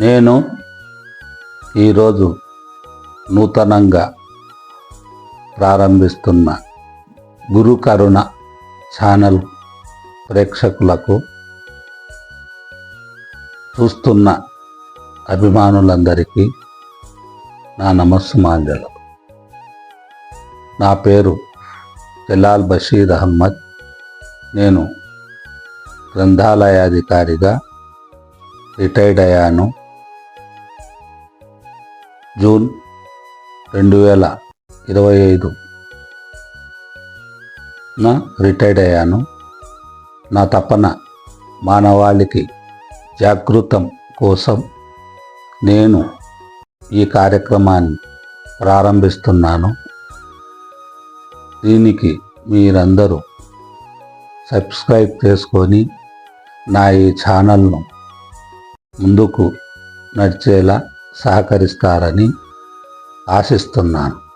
నేను ఈరోజు నూతనంగా ప్రారంభిస్తున్న గురు కరుణ ఛానల్ ప్రేక్షకులకు చూస్తున్న అభిమానులందరికీ నా నమస్సుమాంజలు. నా పేరు జలాల్ బషీర్ అహ్మద్. నేను గ్రంథాలయాధికారిగా రిటైర్డ్ అయ్యాను. జూన్ రెండు వేల ఇరవై ఐదు. నా రిటైర్డ్ అయ్యాను. నా తపన మానవాళికి జాగృతం కోసం నేను ఈ కార్యక్రమాన్ని ప్రారంభిస్తున్నాను. దీనికి మీరందరూ సబ్స్క్రైబ్ చేసుకొని నా ఈ ఛానల్ను ముందుకు నడిచేలా సహకరిస్తారని ఆశిస్తున్నాను.